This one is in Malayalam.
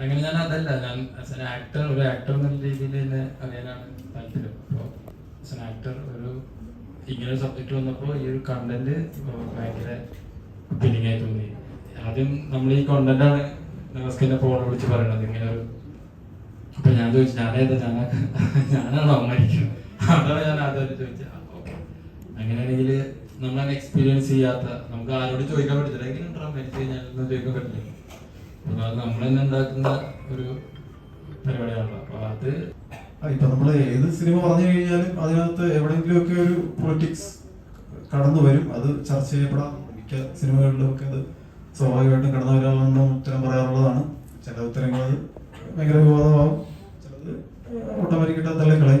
അങ്ങനെ ഞാൻ അതല്ല ഞാൻ ആസ് എൻ ആക്ടർ ഒരു ആക്ടർ എന്നുള്ള രീതിയിൽ തന്നെ അറിയാനാണ് താല്പര്യം. അപ്പോൾ ആസ് എൻ ആക്ടർ ഒരു ഇങ്ങനെ ഒരു സബ്ജക്റ്റ് വന്നപ്പോൾ ഈ ഒരു കണ്ടന്റ് ഭയങ്കര ഫീലിംഗ് ആയി തോന്നി. ആദ്യം നമ്മൾ ഈ കണ്ടന്റാണ് നമസ്കാരം ഫോൺ വിളിച്ച് പറയണത്. ഇങ്ങനെ ഒരു അപ്പൊ ഞാൻ ചോദിച്ചു ഞാനേതാ? ഞാനാ? ഞാനാണോ അമ്മയിരിക്കുന്നത് അതാണ് ഞാൻ ആദ്യമായിട്ട് ചോദിച്ചത്. നമ്മളങ്ങനെ എക്സ്പീരിയൻസ് ചെയ്യാത്ത നമുക്ക് ആരോട് ചോദിക്കാൻ പറ്റില്ല എങ്ങനെയുണ്ടോ മരിച്ചു കഴിഞ്ഞാൽ ചോദിക്കാൻ പറ്റില്ല. അപ്പൊ അത് നമ്മൾ തന്നെ ഉണ്ടാക്കുന്ന ഒരു പരിപാടിയാണല്ലോ. അപ്പൊ അത് ഇപ്പൊ നമ്മൾ ഏത് സിനിമ പറഞ്ഞു കഴിഞ്ഞാലും അതിനകത്ത് എവിടെയെങ്കിലും ഒക്കെ ഒരു പൊളിറ്റിക്സ് കടന്നു വരും. അത് ചർച്ച ചെയ്യപ്പെടാം. മിക്ക സിനിമകളിലും ഒക്കെ അത് സ്വാഭാവികമായിട്ടും കടന്നു വരാമെന്ന് ഉത്തരം പറയാറുള്ളതാണ്. ചില ഉത്തരങ്ങൾ ഭയങ്കര വിവാദമാവും. ചിലത് ഓട്ടോമാറ്റിക്കായിട്ട് തള്ളിക്കളയും